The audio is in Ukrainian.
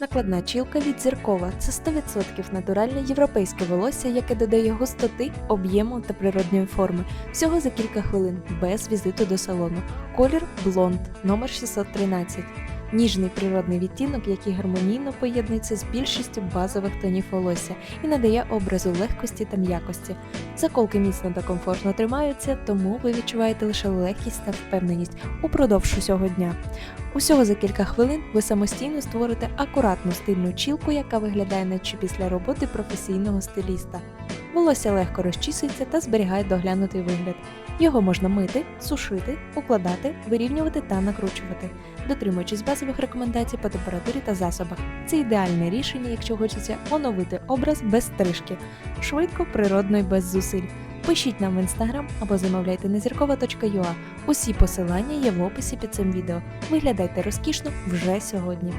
Накладна чілка від зіркова це 100% натуральне європейське волосся, яке додає густоти, об'єму та природньої форми. Всього за кілька хвилин, без візиту до салону. Колір блонд, номер 613. Ніжний природний відтінок, який гармонійно поєднується з більшістю базових тонів волосся і надає образу легкості та м'якості. Заколки міцно та комфортно тримаються, тому ви відчуваєте лише легкість та впевненість упродовж усього дня. Усього за кілька хвилин ви самостійно створите акуратну стильну чілку, яка виглядає наче після роботи професійного стиліста. Волосся легко розчісується та зберігає доглянутий вигляд. Його можна мити, сушити, укладати, вирівнювати та накручувати, дотримуючись базових рекомендацій по температурі та засобах. Це ідеальне рішення, якщо хочеться оновити образ без стрижки, швидко, природно і без зусиль. Пишіть нам в інстаграм або замовляйте на зіркова.ua. Усі посилання є в описі під цим відео. Виглядайте розкішно вже сьогодні.